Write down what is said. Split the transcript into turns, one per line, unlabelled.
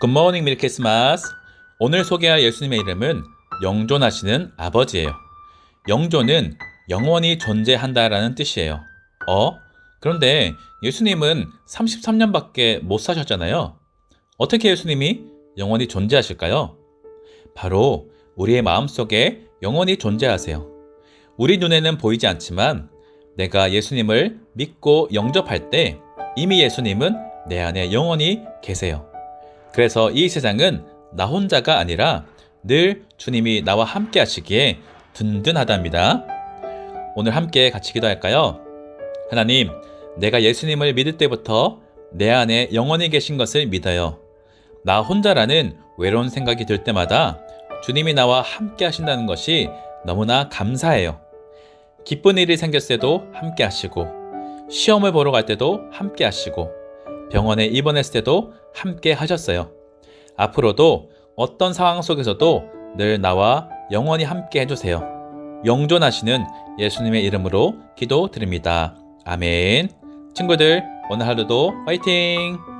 굿모닝 크리스마스. 오늘 소개할 예수님의 이름은 영존하시는 아버지예요. 영존은 영원히 존재한다라는 뜻이에요. 어? 그런데 예수님은 33년밖에 못 사셨잖아요. 어떻게 예수님이 영원히 존재하실까요? 바로 우리의 마음속에 영원히 존재하세요. 우리 눈에는 보이지 않지만 내가 예수님을 믿고 영접할 때 이미 예수님은 내 안에 영원히 계세요. 그래서 이 세상은 나 혼자가 아니라 늘 주님이 나와 함께 하시기에 든든하답니다. 오늘 함께 같이 기도할까요? 하나님, 내가 예수님을 믿을 때부터 내 안에 영원히 계신 것을 믿어요. 나 혼자라는 외로운 생각이 들 때마다 주님이 나와 함께 하신다는 것이 너무나 감사해요. 기쁜 일이 생겼을 때도 함께 하시고, 시험을 보러 갈 때도 함께 하시고, 병원에 입원했을 때도 함께 하셨어요. 앞으로도 어떤 상황 속에서도 늘 나와 영원히 함께 해주세요. 영존하시는 예수님의 이름으로 기도 드립니다. 아멘. 친구들, 오늘 하루도 화이팅!